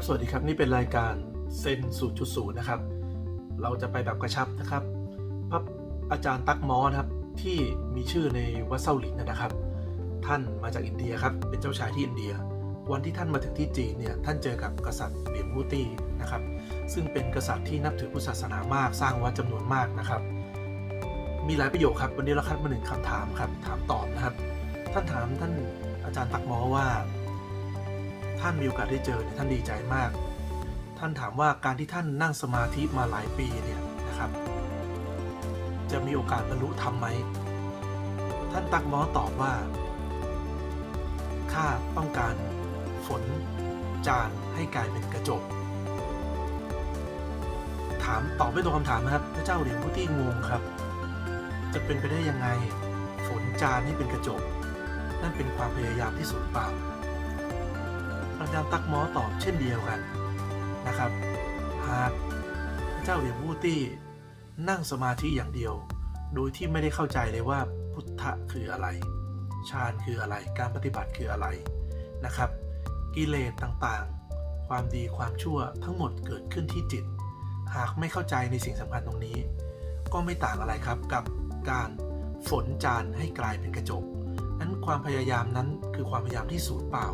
ครับ สวัสดีครับ นี่เป็นรายการเซน0.0นะครับ เราจะไปแบบกระชับนะครับพระอาจารย์ตักมอนะครับ ที่มีชื่อในวัดเซาหลินนะครับ ท่านมาจากอินเดียครับ เป็นเจ้าชายที่อินเดีย วันที่ท่านมาถึงที่จีนเนี่ย ท่านเจอกับกษัตริย์เหลียงวูตี้นะครับ ซึ่งเป็นกษัตริย์ที่นับถือพุทธศาสนามาก สร้างวัดจำนวนมากนะครับ มีหลายประโยคครับ วันนี้เราคัดมาหนึ่งคำถามครับ ถามตอบนะครับ ท่านถามท่านอาจารย์ตักมอว่า ท่านมีโอกาสได้เจอเนี่ยท่านดีใจมาก ท่านถามว่าการที่ท่านนั่งสมาธิมาหลายปีเนี่ยนะครับ จะมีโอกาสบรรลุธรรมไหม ท่านตักมอตอบว่า ข้าต้องการฝน จานให้กลายเป็นกระจก ถามตอบไม่ตรงคำถามนะครับพระเจ้าเหรียญพุทธิงงครับ จะเป็นไปได้ยังไง ฝนจานให้เป็นกระจก นั่นเป็นความพยายามที่สูญเปล่า อาจารย์ตักมอตอบเช่นเดียวกันนะครับ หากเจ้าเหรียญวูตี้นั่งสมาธิอย่างเดียว โดยที่ไม่ได้เข้าใจเลยว่าพุทธะคืออะไร ฌานคืออะไร การปฏิบัติคืออะไรนะครับ กิเลสต่างๆ ความดีความชั่วทั้งหมดเกิดขึ้นที่จิต หากไม่เข้าใจในสิ่งสำคัญตรงนี้ ก็ไม่ต่างอะไรครับกับการฝนจานให้กลายเป็นกระจกนั้นความพยายามนั้นคือความพยายามที่สูญเปล่า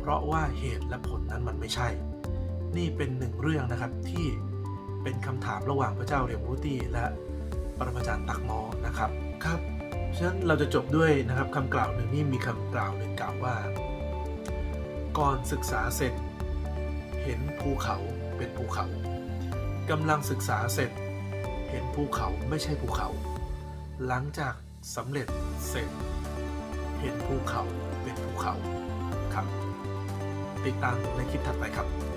เพราะว่าเหตุและผลนั้นมันไม่ใช่ นี่เป็นหนึ่งเรื่องนะครับที่เป็นคำถามระหว่างพระเจ้าเรียมวูตี้และปรมาจารย์ตักมอนะครับครับฉะนั้นเราจะจบด้วยนะครับคำกล่าวหนึ่งนี่มีคำกล่าวหนึ่งกล่าวว่า ก่อนศึกษาเสร็จ เห็นภูเขาเป็นภูเขากำลังศึกษาเสร็จ เห็นภูเขาไม่ใช่ภูเขา หลังจากสำเร็จเสร็จ เห็นภูเขาเป็นภูเขาครับ ติดตามในคลิปถัดไปครับ